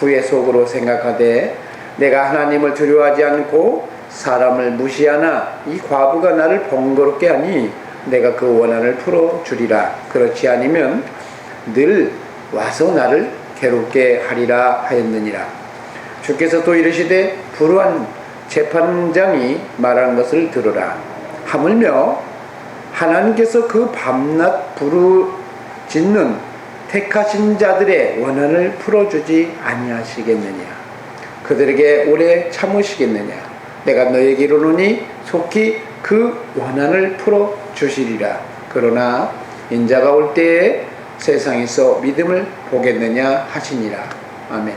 후에 속으로 생각하되 내가 하나님을 두려워하지 않고 사람을 무시하나 이 과부가 나를 번거롭게 하니 내가 그 원한을 풀어 주리라. 그렇지 않으면 늘 와서 나를 괴롭게 하리라 하였느니라. 주께서 또 이르시되 불우한 재판장이 말하는 것을 들으라. 하물며 하나님께서 그 밤낮 부르짖는 택하신 자들의 원한을 풀어주지 아니하시겠느냐? 그들에게 오래 참으시겠느냐? 내가 너에게 이르노니 속히 그 원한을 풀어 주시리라. 그러나 인자가 올 때에 세상에서 믿음을 보겠느냐 하시니라. 아멘.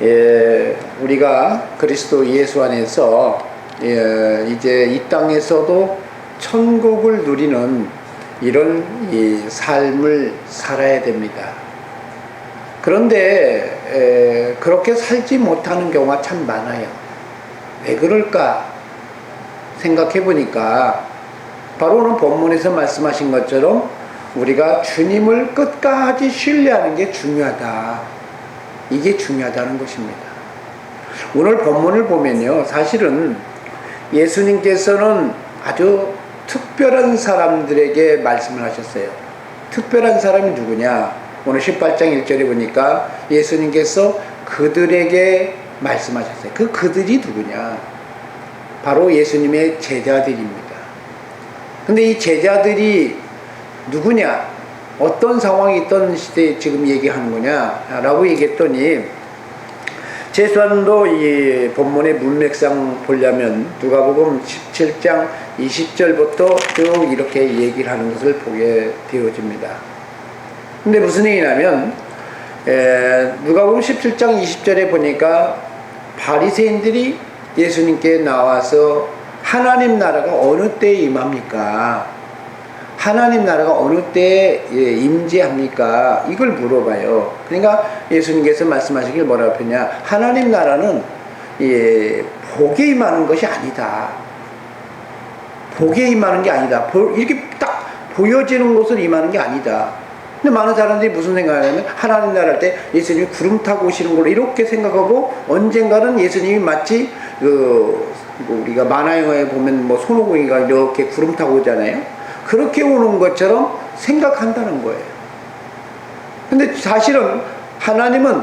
예, 우리가 그리스도 예수 안에서 예, 이제 이 땅에서도 천국을 누리는 이런 이 삶을 살아야 됩니다. 그런데 에, 그렇게 살지 못하는 경우가 참 많아요. 왜 그럴까 생각해 보니까 바로 오늘 본문에서 말씀하신 것처럼 우리가 주님을 끝까지 신뢰하는 게 중요하다. 이게 중요하다는 것입니다. 오늘 본문을 보면요. 사실은 예수님께서는 아주 특별한 사람들에게 말씀을 하셨어요. 특별한 사람이 누구냐? 오늘 18장 1절에 보니까 예수님께서 그들에게 말씀하셨어요. 그 그들이 누구냐? 바로 예수님의 제자들입니다. 근데 이 제자들이 누구냐? 어떤 상황이 있던 시대에 지금 얘기하는 거냐? 라고 얘기했더니 최소한도 이 본문의 문맥상 보려면 누가복음 17장 20절부터 쭉 이렇게 얘기를 하는 것을 보게 되어집니다. 근데 무슨 얘기냐면 에, 누가복음 17장 20절에 보니까 바리새인들이 예수님께 나와서 하나님 나라가 어느 때에 임합니까? 하나님 나라가 어느 때에 예, 임재합니까? 이걸 물어봐요. 그러니까 예수님께서 말씀하시길 뭐라고 했냐? 하나님 나라는 예, 복에 임하는 것이 아니다. 복에 임하는 게 아니다. 이렇게 딱 보여지는 것을 임하는 게 아니다. 근데 많은 사람들이 무슨 생각하냐면 하나님 나라 할 때 예수님이 구름 타고 오시는 걸로 이렇게 생각하고 언젠가는 예수님이 마치 그뭐 우리가 만화 영화에 보면 뭐 손오공이가 이렇게 구름 타고 오잖아요. 그렇게 오는 것처럼 생각한다는 거예요. 근데 사실은 하나님은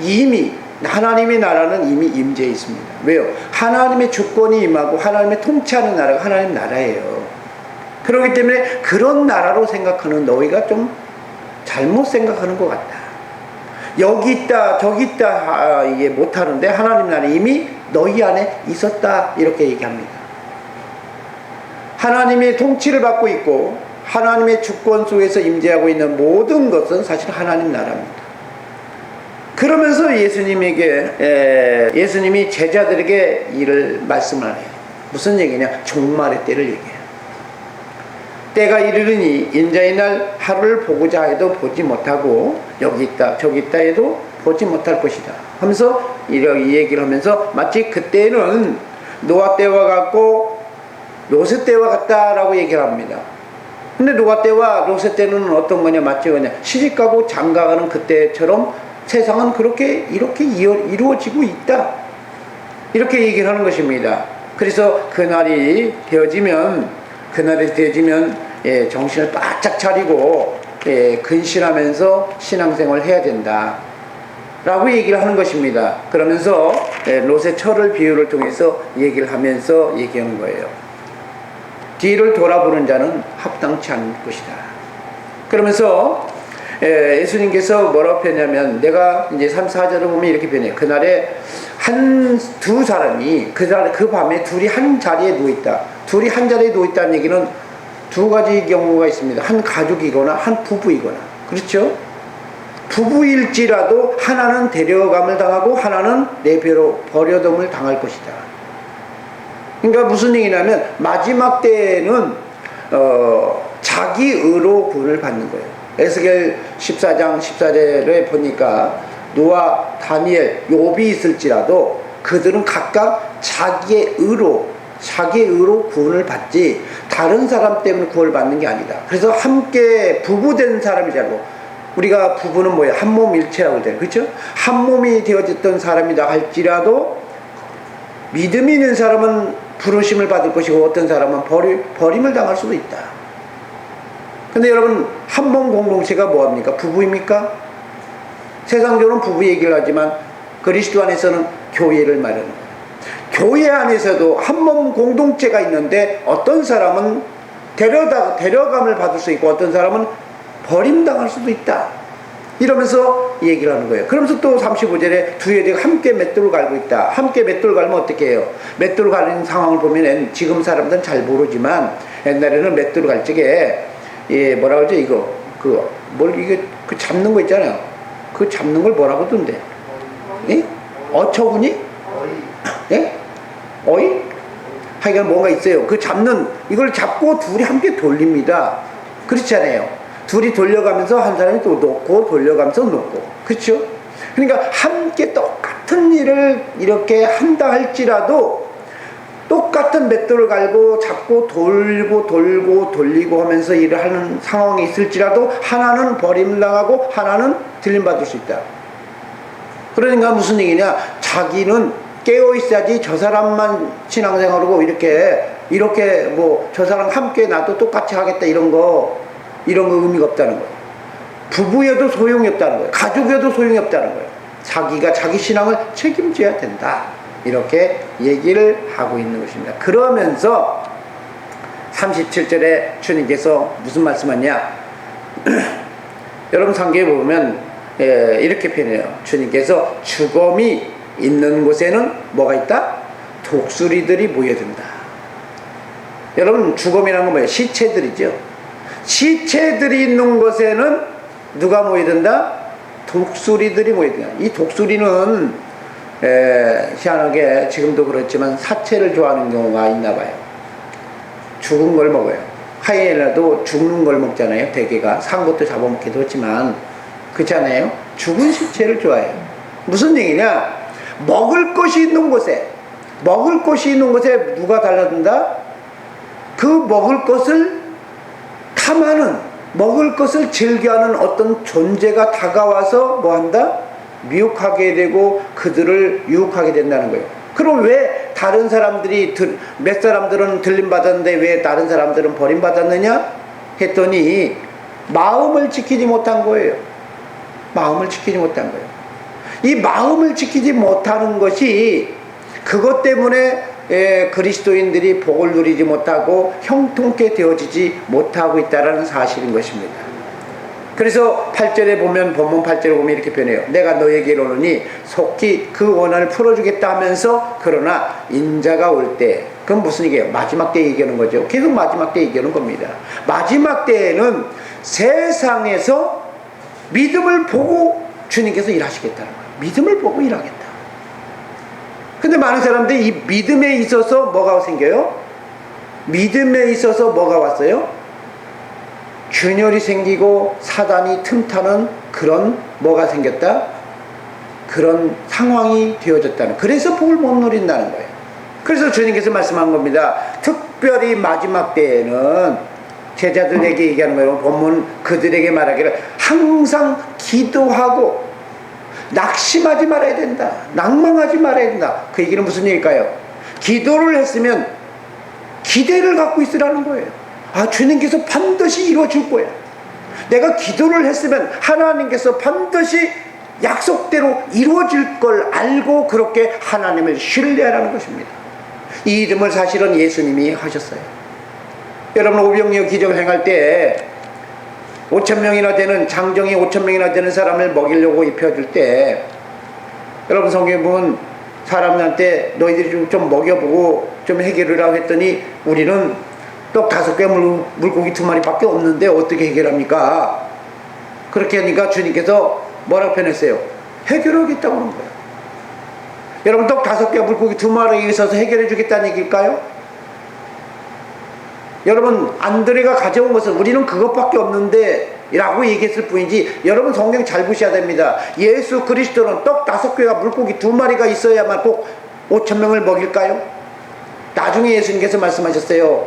이미 하나님의 나라는 이미 임재해 있습니다. 왜요? 하나님의 주권이 임하고 하나님의 통치하는 나라가 하나님 나라예요. 그렇기 때문에 그런 나라로 생각하는 너희가 좀 잘못 생각하는 것 같다. 여기 있다, 저기 있다, 아, 이게 못하는데 하나님 나라 이미 너희 안에 있었다. 이렇게 얘기합니다. 하나님의 통치를 받고 있고 하나님의 주권 속에서 임재하고 있는 모든 것은 사실 하나님 나라입니다. 그러면서 예수님에게 예 수님이 제자들에게 이를 말씀을 해요. 무슨 얘기냐? 종말의 때를 얘기해요. 때가 이르르니 인자의 날 하루를 보고자 해도 보지 못하고 여기 있다 저기 있다 해도 보지 못할 것이다 하면서 이런 얘기를 하면서 마치 그때는 노아 때와 같고 로세 때와 같다라고 얘기를 합니다. 근데 노아 때와 로세 때는 어떤 거냐 마치 그냐 시집가고 장가가는 그때처럼 세상은 그렇게 이렇게 이루어지고 있다. 이렇게 얘기를 하는 것입니다. 그래서 그날이 되어지면 그날이 되어지면 예, 정신을 바짝 차리고 예, 근실하면서 신앙생활을 해야 된다. 라고 얘기를 하는 것입니다. 그러면서 예, 롯의 철을 비유를 통해서 얘기를 하면서 얘기하는 거예요. 뒤를 돌아보는 자는 합당치 않을 것이다. 그러면서 예, 예수님께서 뭐라고 표현하면 내가 이제 3, 4절을 보면 이렇게 표현해요. 그날에 한 두 사람이 그날 그 밤에 둘이 한 자리에 누워 있다. 둘이 한 자리에 누워 있다는 얘기는 두 가지 경우가 있습니다. 한 가족이거나 한 부부이거나. 그렇죠? 부부일지라도 하나는 데려감을 당하고 하나는 내배로 버려둠을 당할 것이다. 그러니까 무슨 얘기냐면 마지막 때에는 어, 자기 의로 구원을 받는 거예요. 에스겔 14장 14절에 보니까 노아, 다니엘, 욥이 있을지라도 그들은 각각 자기의 의로 자기의 의로 구원을 받지 다른 사람 때문에 구원을 받는 게 아니다. 그래서 함께 부부된 사람이라고 우리가 부부는 뭐예요? 한 몸 일체라고 그러잖아요. 그렇죠? 한 몸이 되어졌던 사람이다 할지라도 믿음이 있는 사람은 부르심을 받을 것이고 어떤 사람은 버리, 버림을 당할 수도 있다. 근데 여러분 한몸 공동체가 뭐합니까? 부부입니까? 세상적으로는 부부 얘기를 하지만 그리스도 안에서는 교회를 말하는 거예요. 교회 안에서도 한 몸 공동체가 있는데 어떤 사람은 데려다, 데려감을 받을 수 있고 어떤 사람은 버림당할 수도 있다. 이러면서 얘기를 하는 거예요. 그러면서 또 35절에 두 여자가 함께 맷돌을 갈고 있다. 함께 맷돌 갈면 어떻게 해요? 맷돌 가는 상황을 보면 지금 사람들은 잘 모르지만 옛날에는 맷돌 갈 적에 예, 뭐라 그러죠? 이거 그 뭘 이게 그 잡는 거 있잖아요. 그 잡는 걸 뭐라고 하던데? 예? 어처구니? 예? 어이? 하여간 뭔가 있어요. 그 잡는 이걸 잡고 둘이 함께 돌립니다. 그렇잖아요. 둘이 돌려가면서 한 사람이 또 놓고 돌려가면서 놓고 그렇죠? 그러니까 함께 똑같은 일을 이렇게 한다 할지라도 똑같은 맷돌을 갈고 잡고 돌고 돌고 돌리고 하면서 일을 하는 상황이 있을지라도 하나는 버림당하고 하나는 들림받을 수 있다. 그러니까 무슨 얘기냐? 자기는 깨어 있어야지 저 사람만 신앙생활하고 이렇게 이렇게 뭐 저 사람 함께 나도 똑같이 하겠다 이런 거 이런 거 의미가 없다는 거예요. 부부여도 소용이 없다는 거예요. 가족여도 소용이 없다는 거예요. 자기가 자기 신앙을 책임져야 된다. 이렇게 얘기를 하고 있는 것입니다. 그러면서 37절에 주님께서 무슨 말씀하냐? 여러분 상계에 보면 예, 이렇게 표현해요. 주님께서 죽음이 있는 곳에는 뭐가 있다? 독수리들이 모여든다. 여러분 죽음이라는 건 뭐예요? 시체들이죠. 시체들이 있는 곳에는 누가 모여든다? 독수리들이 모여든다. 이 독수리는 에, 희한하게 지금도 그렇지만 사체를 좋아하는 경우가 있나 봐요. 죽은 걸 먹어요. 하이에나도 죽는 걸 먹잖아요. 대개가 산 것도 잡아먹기도 했지만 그렇잖아요. 죽은 시체를 좋아해요. 무슨 얘기냐? 먹을 것이 있는 곳에 먹을 것이 있는 곳에 누가 달라든다? 그 먹을 것을 탐하는 먹을 것을 즐겨하는 어떤 존재가 다가와서 뭐 한다? 미혹하게 되고 그들을 유혹하게 된다는 거예요. 그럼 왜 다른 사람들이 들, 몇 사람들은 들림 받았는데 왜 다른 사람들은 버림 받았느냐? 했더니 마음을 지키지 못한 거예요. 마음을 지키지 못한 거예요. 이 마음을 지키지 못하는 것이 그것 때문에 예, 그리스도인들이 복을 누리지 못하고 형통케 되어지지 못하고 있다는 사실인 것입니다. 그래서 8절에 보면 본문 8절에 보면 이렇게 표현해요. 내가 너에게 이르노니 속히 그 원한을 풀어주겠다 하면서 그러나 인자가 올 때 그건 무슨 얘기예요? 마지막 때 얘기하는 거죠. 계속 마지막 때 얘기하는 겁니다. 마지막 때에는 세상에서 믿음을 보고 주님께서 일하시겠다는 거예요. 믿음을 보고 일하겠다. 근데 많은 사람들이 이 믿음에 있어서 뭐가 생겨요? 믿음에 있어서 뭐가 왔어요? 균열이 생기고 사단이 틈타는 그런 뭐가 생겼다? 그런 상황이 되어졌다는 그래서 복을 못 누린다는 거예요. 그래서 주님께서 말씀한 겁니다. 특별히 마지막 때에는 제자들에게 얘기하는 거예요. 본문 그들에게 말하기를 항상 기도하고 낙심하지 말아야 된다. 낭망하지 말아야 된다. 그 얘기는 무슨 얘기일까요? 기도를 했으면 기대를 갖고 있으라는 거예요. 아, 주님께서 반드시 이루어줄 거야. 내가 기도를 했으면 하나님께서 반드시 약속대로 이루어질 걸 알고 그렇게 하나님을 신뢰하라는 것입니다. 이 이름을 사실은 예수님이 하셨어요. 여러분 오병이어 기적을 행할 때 5천 명이나 되는 장정이 5천 명이나 되는 사람을 먹이려고 입혀줄 때 여러분 성경에 보면 사람한테 너희들이 좀, 좀 먹여보고 좀 해결을 하고 했더니 우리는 떡 다섯 개 물, 물고기 두 마리밖에 없는데 어떻게 해결합니까? 그렇게 하니까 주님께서 뭐라고 표현했어요? 해결하겠다고 하는 거예요. 여러분 떡 다섯 개 물고기 두 마리에 있어서 해결해 주겠다는 얘기일까요? 여러분 안드레가 가져온 것은 우리는 그것밖에 없는데 라고 얘기했을 뿐이지 여러분 성경 잘 보셔야 됩니다. 예수 그리스도는 떡 다섯 개와 물고기 두 마리가 있어야만 꼭 5천 명을 먹일까요? 나중에 예수님께서 말씀하셨어요.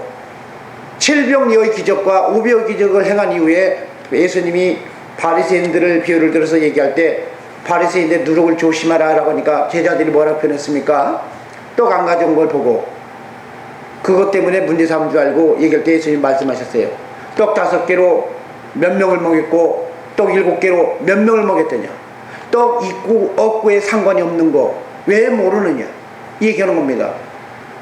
칠병여의 기적과 오병의 기적을 행한 이후에 예수님이 바리새인들을 비유를 들어서 얘기할 때 바리새인들 누룩을 조심하라 라고 하니까 제자들이 뭐라고 표현했습니까? 떡 안 가져온 걸 보고 그것 때문에 문제 삼은 줄 알고 얘기할 때 예수님 말씀하셨어요. 떡 다섯 개로 몇 명을 먹였고 떡 일곱 개로 몇 명을 먹였더냐. 떡 있고 없고에 상관이 없는 거 왜 모르느냐. 이 얘기하는 겁니다.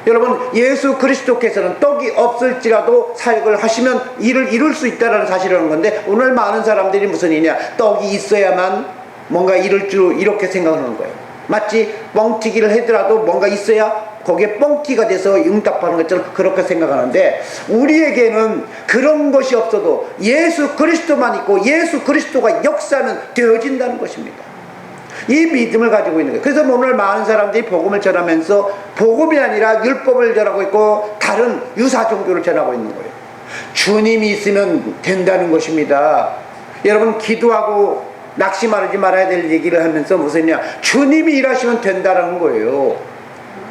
여러분 예수 그리스도께서는 떡이 없을지라도 사역을 하시면 일을 이룰 수 있다는 사실이라는 건데 오늘 많은 사람들이 무슨 일이냐 떡이 있어야만 뭔가 이룰 줄 이렇게 생각하는 거예요 마치 뻥튀기를 하더라도 뭔가 있어야 거기에 뻥튀가 돼서 응답하는 것처럼 그렇게 생각하는데 우리에게는 그런 것이 없어도 예수 그리스도만 있고 예수 그리스도가 역사는 되어진다는 것입니다 이 믿음을 가지고 있는 거예요. 그래서 오늘 많은 사람들이 복음을 전하면서 복음이 아니라 율법을 전하고 있고 다른 유사 종교를 전하고 있는 거예요. 주님이 있으면 된다는 것입니다. 여러분 기도하고 낙심하지 말아야 될 얘기를 하면서 무슨 냐 주님이 일하시면 된다는 거예요.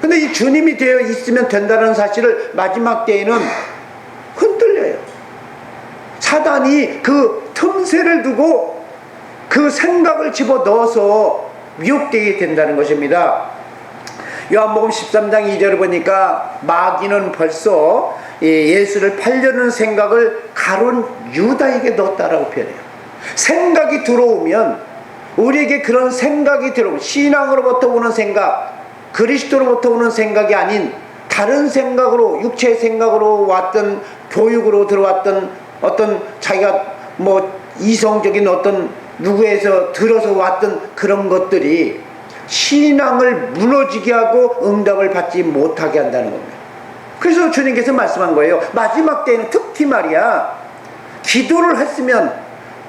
근데 이 주님이 되어 있으면 된다는 사실을 마지막 때에는 흔들려요. 사단이 그 틈새를 두고 그 생각을 집어 넣어서 미혹되게 된다는 것입니다. 요한복음 13장 2절을 보니까 마귀는 벌써 예수를 팔려는 생각을 가론 유다에게 넣었다라고 표현해요. 생각이 들어오면 우리에게 그런 생각이 들어오면 신앙으로부터 오는 생각, 그리스도로부터 오는 생각이 아닌 다른 생각으로 육체의 생각으로 왔던 교육으로 들어왔던 어떤 자기가 뭐 이성적인 어떤 누구에서 들어서 왔던 그런 것들이 신앙을 무너지게 하고 응답을 받지 못하게 한다는 겁니다. 그래서 주님께서 말씀한 거예요. 마지막 때에는 특히 말이야. 기도를 했으면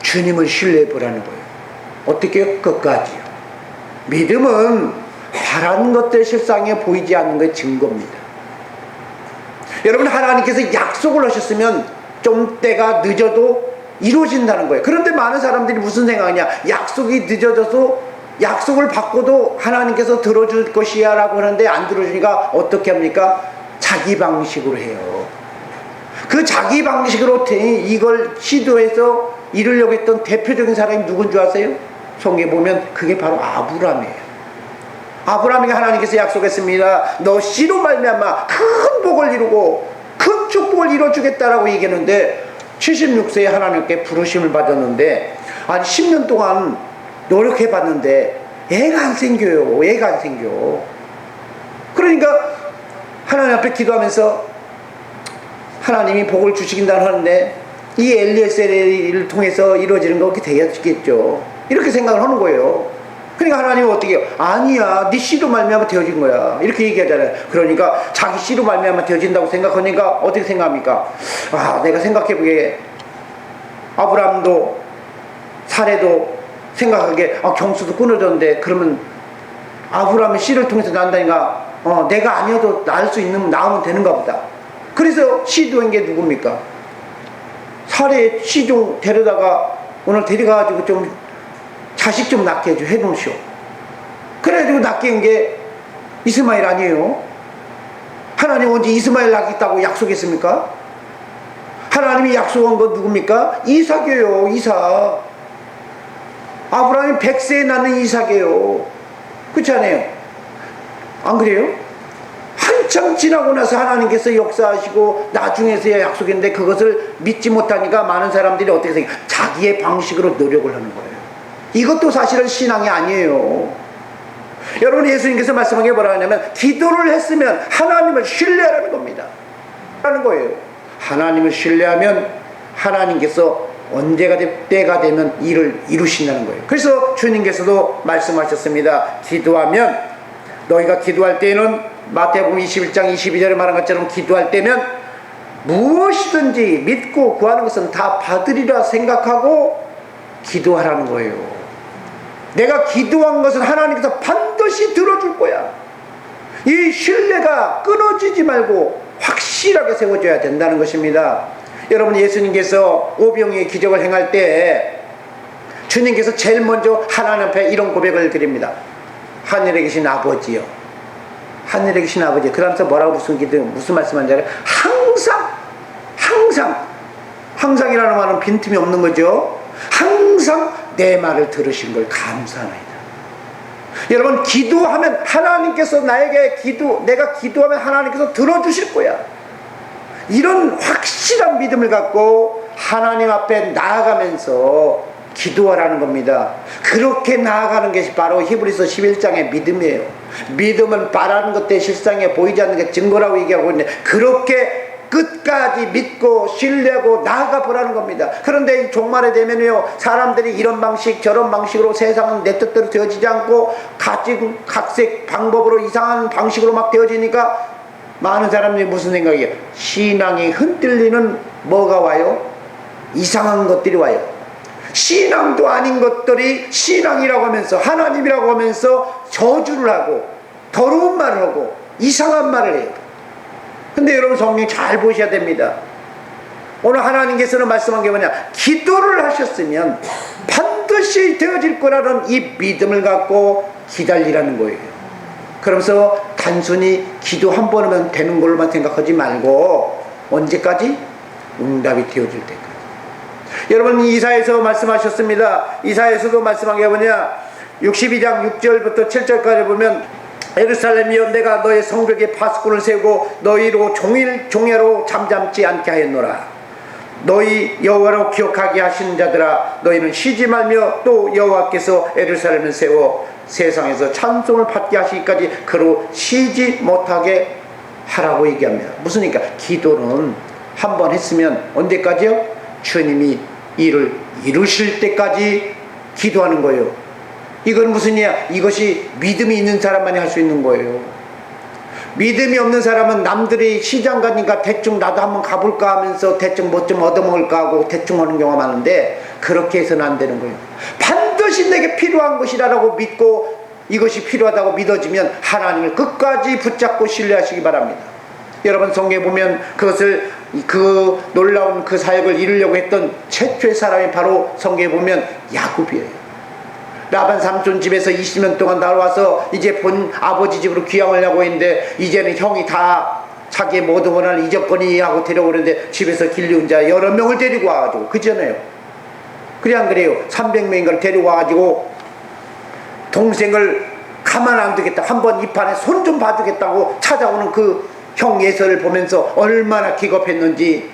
주님을 신뢰해 보라는 거예요. 어떻게 요? 끝까지요. 믿음은 바라는 것들 실상에 보이지 않는 것의 증거입니다. 여러분 하나님께서 약속을 하셨으면 좀 때가 늦어도 이루어진다는 거예요. 그런데 많은 사람들이 무슨 생각이냐? 약속이 늦어져서 약속을 받고도 하나님께서 들어줄 것이야 라고 하는데 안 들어주니까 어떻게 합니까? 자기 방식으로 해요. 그 자기 방식으로 이걸 시도해서 이루려고 했던 대표적인 사람이 누군 줄 아세요? 성경에 보면 그게 바로 아브라함이에요. 아브라함에게 하나님께서 약속했습니다. 너 씨로 말미암아 큰 복을 이루고 큰 축복을 이루어주겠다라고 얘기했는데 76세에 하나님께 부르심을 받았는데 아니 10년 동안 노력해 봤는데 애가 안 생겨요. 애가 안 생겨. 그러니까 하나님 앞에 기도하면서 하나님이 복을 주시긴다 하는데 이 엘리에셀을 통해서 이루어지는 거 그렇게 되겠죠. 이렇게 생각을 하는 거예요. 그러니까 하나님은 어떻게 해요? 아니야, 네 씨로 말미암아 되어진 거야. 이렇게 얘기하잖아요. 그러니까 자기 씨로 말미암아 되어진다고 생각하니까 어떻게 생각합니까? 아, 내가 생각해보기에 아브라함도 사례도 생각하기에 아, 경수도 끊어졌는데 그러면 아브라함의 씨를 통해서 난다니까 어, 내가 아니어도 낳을 수 있는 낳으면 되는가 보다. 그래서 시도한 게 누굽니까? 사례 시종 데려다가 오늘 데려가가지고 좀 자식 좀 낳게 해줘 해놓으시오. 그래가지고 낳게 한 게 이스마엘 아니에요? 하나님 언제 이스마엘 낳겠다고 약속했습니까? 하나님이 약속한 건 누굽니까? 이삭이에요, 이삭. 아브라함이 백세에 낳는 이삭이에요. 그렇지 않아요? 안 그래요? 한참 지나고 나서 하나님께서 역사하시고 나중에서야 약속했는데 그것을 믿지 못하니까 많은 사람들이 어떻게 생각해? 자기의 방식으로 노력을 하는 거예요. 이것도 사실은 신앙이 아니에요. 여러분 예수님께서 말씀한 게 뭐라 하냐면 기도를 했으면 하나님을 신뢰하라는 겁니다. 하는 거예요. 하나님을 신뢰하면 하나님께서 언제가 되, 때가 되면 일을 이루신다는 거예요. 그래서 주님께서도 말씀하셨습니다. 기도하면 너희가 기도할 때에는 마태복음 21장 22절에 말한 것처럼 기도할 때면 무엇이든지 믿고 구하는 것은 다 받으리라 생각하고 기도하라는 거예요. 내가 기도한 것은 하나님께서 반드시 들어줄 거야. 이 신뢰가 끊어지지 말고 확실하게 세워져야 된다는 것입니다. 여러분 예수님께서 오병이의 기적을 행할 때 주님께서 제일 먼저 하나님 앞에 이런 고백을 드립니다. 하늘에 계신 아버지요. 하늘에 계신 아버지. 그러면서 뭐라고 무슨 기도 무슨 말씀하는지 알아요? 항상 항상 항상이라는 말은 빈틈이 없는 거죠. 항상 내 말을 들으신 걸 감사합니다. 여러분 기도하면 하나님께서 나에게 기도 내가 기도하면 하나님께서 들어주실 거야. 이런 확실한 믿음을 갖고 하나님 앞에 나아가면서 기도하라는 겁니다. 그렇게 나아가는 것이 바로 히브리서 11장의 믿음이에요. 믿음은 바라는 것들 실상에 보이지 않는 게 증거라고 얘기하고 있는데 그렇게 끝까지 믿고 신뢰하고 나아가 보라는 겁니다. 그런데 이 종말에 되면요 사람들이 이런 방식 저런 방식으로 세상은 내 뜻대로 되어지지 않고 가진 각색 방법으로 이상한 방식으로 막 되어지니까 많은 사람들이 무슨 생각이에요? 신앙이 흔들리는 뭐가 와요? 이상한 것들이 와요. 신앙도 아닌 것들이 신앙이라고 하면서 하나님이라고 하면서 저주를 하고 더러운 말을 하고 이상한 말을 해요. 근데 여러분 성경 잘 보셔야 됩니다. 오늘 하나님께서는 말씀한 게 뭐냐? 기도를 하셨으면 반드시 되어질 거라는 이 믿음을 갖고 기다리라는 거예요. 그러면서 단순히 기도 한 번 하면 되는 걸로만 생각하지 말고 언제까지? 응답이 되어질 때까지. 여러분 이사에서 말씀하셨습니다. 이사에서도 말씀한 게 뭐냐? 62장 6절부터 7절까지 보면 에르살렘이여 내가 너의 성벽에 파수꾼을 세우고 너희로 종일 종야로 잠잠지 않게 하였노라. 너희 여호와로 기억하게 하시는 자들아 너희는 쉬지 말며 또 여호와께서 에르살렘을 세워 세상에서 찬송을 받게 하시기까지 그로 쉬지 못하게 하라고 얘기합니다. 무슨 얘기까 기도는 한 번 했으면 언제까지요? 주님이 일을 이루실 때까지 기도하는 거예요. 이건 무슨 이야? 이것이 믿음이 있는 사람만이 할 수 있는 거예요. 믿음이 없는 사람은 남들이 시장 가니까 대충 나도 한번 가볼까 하면서 대충 뭐 좀 얻어먹을까 하고 대충 하는 경우가 많은데 그렇게 해서는 안 되는 거예요. 반드시 내게 필요한 것이라고 믿고 이것이 필요하다고 믿어지면 하나님을 끝까지 붙잡고 신뢰하시기 바랍니다. 여러분 성경에 보면 그것을 그 놀라운 그 사역을 이루려고 했던 최초의 사람이 바로 성경에 보면 야곱이에요. 라반 삼촌 집에서 20년 동안 나와서 이제 본 아버지 집으로 귀향을 하고 있는데 이제는 형이 다 자기의 모든 원한을 잊었거니 하고 데려오는데 집에서 길리운 자 여러 명을 데리고 와가지고 그잖아요. 그래 안 그래요? 300명인가를 데리고 와가지고 동생을 가만 안 두겠다. 한번 이 판에 손 좀 봐주겠다고 찾아오는 그 형 예서를 보면서 얼마나 기겁했는지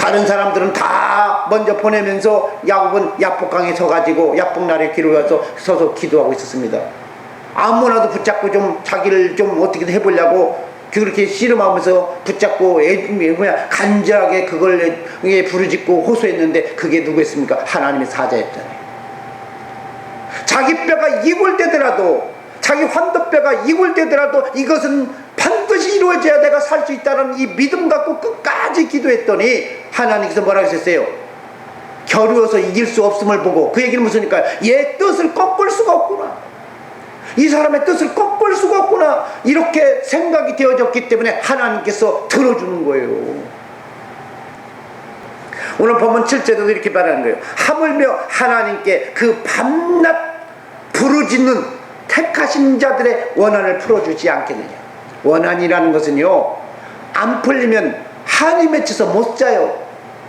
다른 사람들은 다 먼저 보내면서 야곱은 야복강에 서가지고 야복날에 길을 와서 서서 기도하고 있었습니다. 아무나도 붙잡고 좀 자기를 좀 어떻게든 해보려고 그렇게 씨름하면서 붙잡고 애, 뭐야 간절하게 그걸 예, 부르짖고 호소했는데 그게 누구였습니까? 하나님의 사자였잖아요. 자기 뼈가 이골되더라도 자기 환도뼈가 이골되더라도 이것은 반드시 이루어져야 내가 살 수 있다는 이 믿음 갖고 끝까지 기도했더니 하나님께서 뭐라고 하셨어요? 겨루어서 이길 수 없음을 보고 그 얘기는 무슨니까 얘 뜻을 꺾을 수가 없구나. 이 사람의 뜻을 꺾을 수가 없구나. 이렇게 생각이 되어졌기 때문에 하나님께서 들어주는 거예요. 오늘 본문 7절에도 이렇게 말하는 거예요. 하물며 하나님께 그 밤낮 부르짖는 택하신 자들의 원한을 풀어주지 않겠느냐. 원한이라는 것은요, 안 풀리면 한이 맺혀서 못 자요.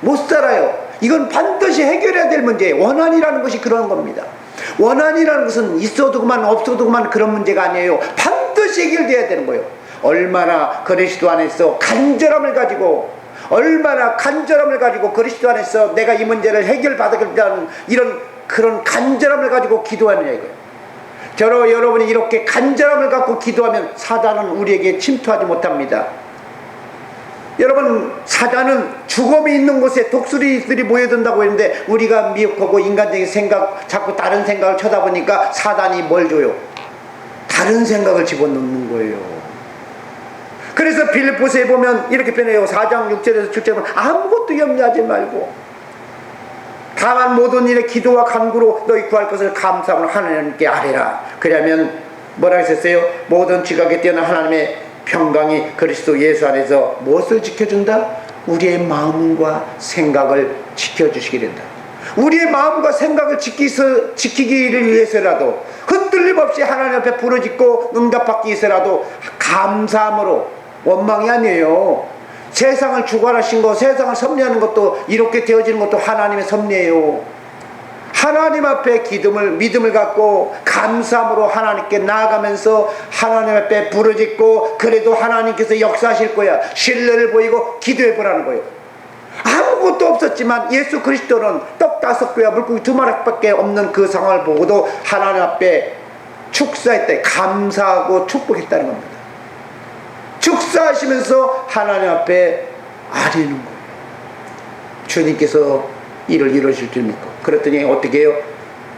못 살아요. 이건 반드시 해결해야 될 문제예요. 원한이라는 것이 그런 겁니다. 원한이라는 것은 있어도 그만 없어도 그만 그런 문제가 아니에요. 반드시 해결돼야 되는 거예요. 얼마나 그리스도 안에서 간절함을 가지고 얼마나 간절함을 가지고 그리스도 안에서 내가 이 문제를 해결받으겠다는 이런 그런 간절함을 가지고 기도하느냐 이거예요. 저로 여러분이 이렇게 간절함을 갖고 기도하면 사단은 우리에게 침투하지 못합니다. 여러분 사단은 죽음이 있는 곳에 독수리들이 모여든다고 했는데 우리가 미혹하고 인간적인 생각 자꾸 다른 생각을 쳐다보니까 사단이 뭘 줘요? 다른 생각을 집어넣는 거예요. 그래서 빌립보서에 보면 이렇게 표현해요. 4장 6절에서 7절에 보면 아무것도 염려하지 말고 다만 모든 일에 기도와 간구로 너희 구할 것을 감사함으로 하나님께 아뢰라. 그러면 뭐라 했었어요? 모든 지각에 뛰어난 하나님의 평강이 그리스도 예수 안에서 무엇을 지켜준다? 우리의 마음과 생각을 지켜주시게 된다. 우리의 마음과 생각을 지키서, 지키기를 위해서라도 흔들림 없이 하나님 앞에 부르짖고 응답받기 위해서라도 감사함으로 원망이 아니에요. 세상을 주관하신 거, 세상을 섭리하는 것도 이렇게 되어지는 것도 하나님의 섭리예요. 하나님 앞에 기름을 믿음을 갖고 감사함으로 하나님께 나아가면서 하나님 앞에 부르짖고 그래도 하나님께서 역사하실 거야. 신뢰를 보이고 기도해 보라는 거예요. 아무것도 없었지만 예수 그리스도는 떡 다섯 개와 물고기 두 마리밖에 없는 그 상황을 보고도 하나님 앞에 축사했다. 감사하고 축복했다는 겁니다. 축사하시면서 하나님 앞에 아뢰는 거예요. 주님께서 일을 이루실 줄 믿고 그랬더니 어떻게 해요?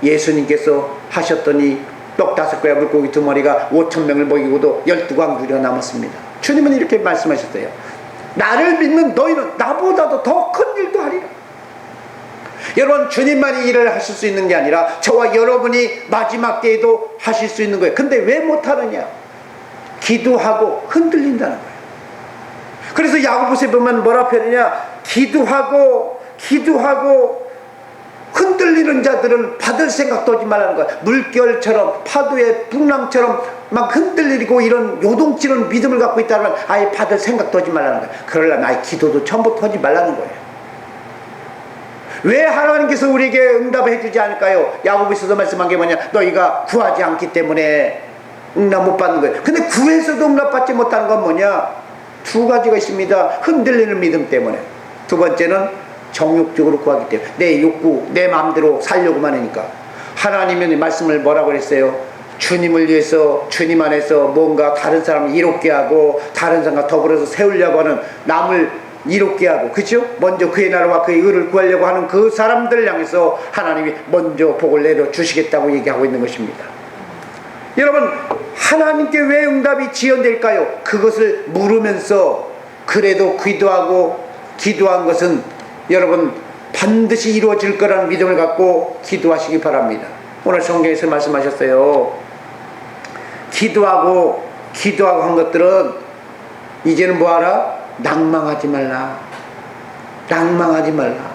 예수님께서 하셨더니 떡 다섯 개와 물고기 두 마리가 오천 명을 먹이고도 열두 광주려 남았습니다. 주님은 이렇게 말씀하셨어요. 나를 믿는 너희는 나보다도 더 큰 일도 하리라. 여러분 주님만이 일을 하실 수 있는 게 아니라 저와 여러분이 마지막 때에도 하실 수 있는 거예요. 근데 왜 못하느냐? 기도하고 흔들린다는 거예요. 그래서 야고보서에 보면 뭐라 표현하냐? 기도하고 기도하고 흔들리는 자들은 받을 생각도 하지 말라는 거야. 물결처럼 파도의 풍랑처럼 막 흔들리고 이런 요동치는 믿음을 갖고 있다면 아예 받을 생각도 하지 말라는 거야. 그러려면 아예 기도도 처음부터 하지 말라는 거예요. 왜 하나님께서 우리에게 응답을 해주지 않을까요? 야고보서도 말씀한 게 뭐냐? 너희가 구하지 않기 때문에 응답 못 받는 거예요. 근데 구해서도 응답 받지 못하는 건 뭐냐? 두 가지가 있습니다. 흔들리는 믿음 때문에. 두 번째는 정욕적으로 구하기 때문에 내 욕구, 내 마음대로 살려고만 하니까 하나님은 말씀을 뭐라고 그랬어요? 주님을 위해서 주님 안에서 뭔가 다른 사람을 이롭게 하고 다른 사람과 더불어서 세우려고 하는 남을 이롭게 하고 그죠? 먼저 그의 나라와 그의 의를 구하려고 하는 그 사람들을 향해서 하나님이 먼저 복을 내려 주시겠다고 얘기하고 있는 것입니다. 여러분 하나님께 왜 응답이 지연될까요? 그것을 물으면서 그래도 기도하고 기도한 것은 여러분 반드시 이루어질 거라는 믿음을 갖고 기도하시기 바랍니다. 오늘 성경에서 말씀하셨어요. 기도하고 기도하고 한 것들은 이제는 뭐하라? 낭망하지 말라. 낭망하지 말라.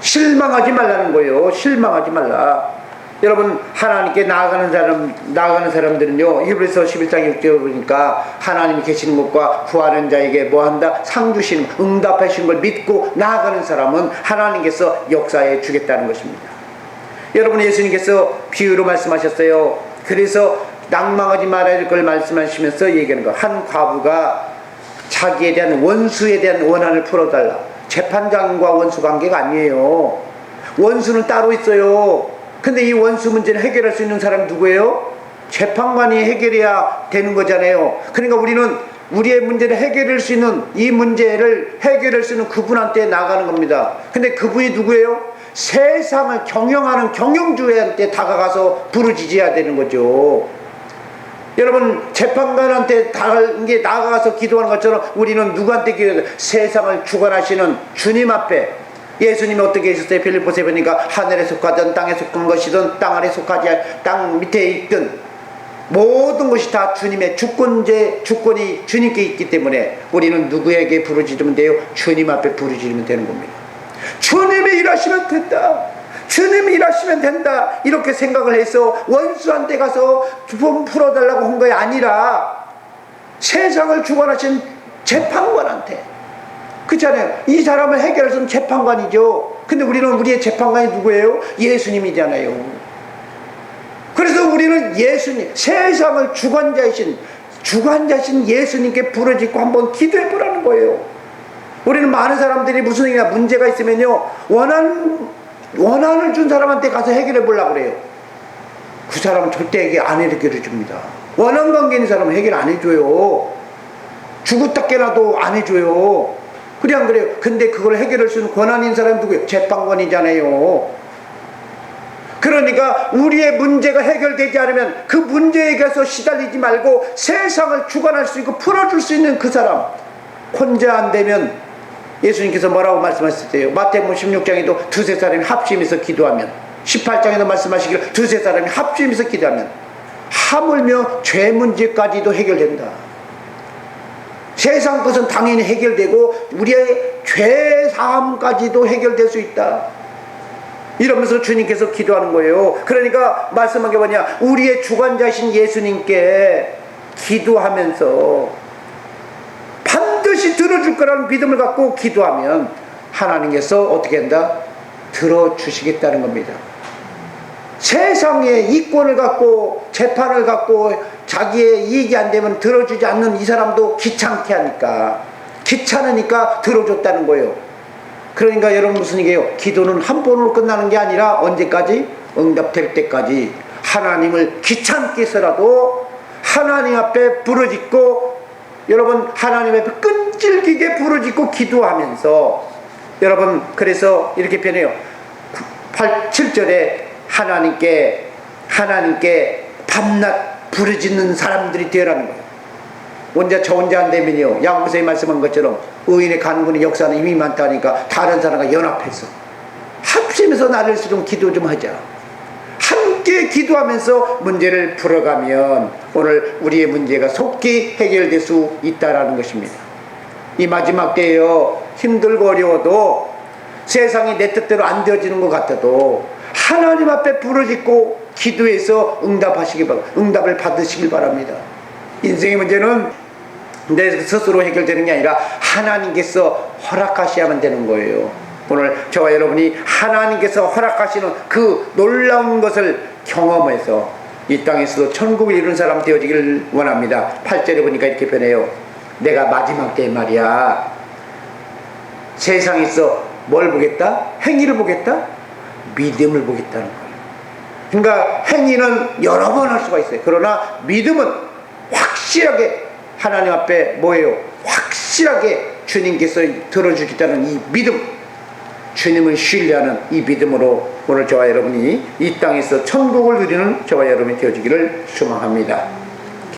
실망하지 말라는 거예요. 실망하지 말라. 여러분 하나님께 나아가는 사람 나아가는 사람들은요 히브리서 11장 6절에 보니까 하나님이 계시는 것과 구하는 자에게 뭐한다 상 주시는 응답하시는 걸 믿고 나아가는 사람은 하나님께서 역사해 주겠다는 것입니다. 여러분 예수님께서 비유로 말씀하셨어요. 그래서 낭망하지 말아야 될걸 말씀하시면서 얘기하는 거. 한 과부가 자기에 대한 원수에 대한 원한을 풀어달라. 재판장과 원수 관계가 아니에요. 원수는 따로 있어요. 근데 이 원수 문제를 해결할 수 있는 사람이 누구예요? 재판관이 해결해야 되는 거잖아요. 그러니까 우리는 우리의 문제를 해결할 수 있는 이 문제를 해결할 수 있는 그분한테 나가는 겁니다. 근데 그분이 누구예요? 세상을 경영하는 경영주한테 다가가서 부르짖어야 되는 거죠. 여러분 재판관한테 다게 나가서 기도하는 것처럼 우리는 누구한테 기도해요? 세상을 주관하시는 주님 앞에 예수님이 어떻게 하셨어요? 필리포스에 보니까 하늘에 속하든 땅에 속한 것이든 땅 아래 속하지 땅 밑에 있든 모든 것이 다 주님의 주권제 주권이 주님께 있기 때문에 우리는 누구에게 부르짖으면 돼요? 주님 앞에 부르짖으면 되는 겁니다. 주님이 일하시면 된다. 주님이 일하시면 된다. 이렇게 생각을 해서 원수한테 가서 돈 풀어달라고 한 것이 아니라 세상을 주관하신 재판관한테 그렇잖아요. 이 사람을 해결할 수는 재판관이죠. 근데 우리는 우리의 재판관이 누구예요? 예수님이잖아요. 그래서 우리는 예수님, 세상을 주관자이신, 주관자신 예수님께 부르짖고 한번 기도해 보라는 거예요. 우리는 많은 사람들이 무슨 일이나 문제가 있으면요, 원한, 원한을 준 사람한테 가서 해결해 보려고 그래요. 그 사람은 절대 해결 안 해결해 줍니다. 원한 관계 있는 사람은 해결 안 해줘요. 죽었다깨나도 안 해줘요. 안 그래요? 근데 그걸 해결할 수 있는 권한 있는 사람이 누구예요? 재판관이잖아요. 그러니까 우리의 문제가 해결되지 않으면 그 문제에게서 시달리지 말고 세상을 주관할 수 있고 풀어줄 수 있는 그 사람 혼자 안 되면 예수님께서 뭐라고 말씀하셨어요? 마태복음 16장에도 두세 사람이 합심해서 기도하면 18장에도 말씀하시기를 두세 사람이 합심해서 기도하면 하물며 죄 문제까지도 해결된다. 세상 것은 당연히 해결되고 우리의 죄 사함까지도 해결될 수 있다. 이러면서 주님께서 기도하는 거예요. 그러니까 말씀한 게 뭐냐? 우리의 주관자신 예수님께 기도하면서 반드시 들어줄 거라는 믿음을 갖고 기도하면 하나님께서 어떻게 한다? 들어주시겠다는 겁니다. 세상에 이권을 갖고 재판을 갖고 자기의 이익이 안 되면 들어주지 않는 이 사람도 귀찮게 하니까 귀찮으니까 들어줬다는 거예요. 그러니까 여러분 무슨 얘기예요? 기도는 한 번으로 끝나는 게 아니라 언제까지? 응답될 때까지 하나님을 귀찮게 해서라도 하나님 앞에 부르짖고 여러분 하나님 앞에 끈질기게 부르짖고 기도하면서 여러분 그래서 이렇게 표현해요. 8, 7절에 하나님께 하나님께 밤낮 부르짖는 사람들이 되라는 거예요. 혼자 저 혼자 안 되면요. 양무서에 말씀한 것처럼 의인의 간군의 역사는 이미 많다니까 다른 사람과 연합해서 합심해서 나를 좀 기도 좀 하자. 함께 기도하면서 문제를 풀어가면 오늘 우리의 문제가 속히 해결될 수 있다라는 것입니다. 이 마지막 때에요. 힘들고 어려워도 세상이 내 뜻대로 안 되어지는 것 같아도 하나님 앞에 부르짖고 기도해서 응답하시기 바랍니다. 응답을 받으시길 바랍니다. 인생의 문제는 내 스스로 해결되는 게 아니라 하나님께서 허락하셔야만 되는 거예요. 오늘 저와 여러분이 하나님께서 허락하시는 그 놀라운 것을 경험해서 이 땅에서도 천국을 이룬 사람 되어지기를 원합니다. 8절에 보니까 이렇게 변해요. 내가 마지막 때 말이야. 세상에서 뭘 보겠다? 행위를 보겠다? 믿음을 보겠다는 거예요. 그러니까 행위는 여러 번 할 수가 있어요. 그러나 믿음은 확실하게 하나님 앞에 뭐예요? 확실하게 주님께서 들어주겠다는 이 믿음, 주님을 신뢰하는 이 믿음으로 오늘 저와 여러분이 이 땅에서 천국을 누리는 저와 여러분이 되어지기를 소망합니다.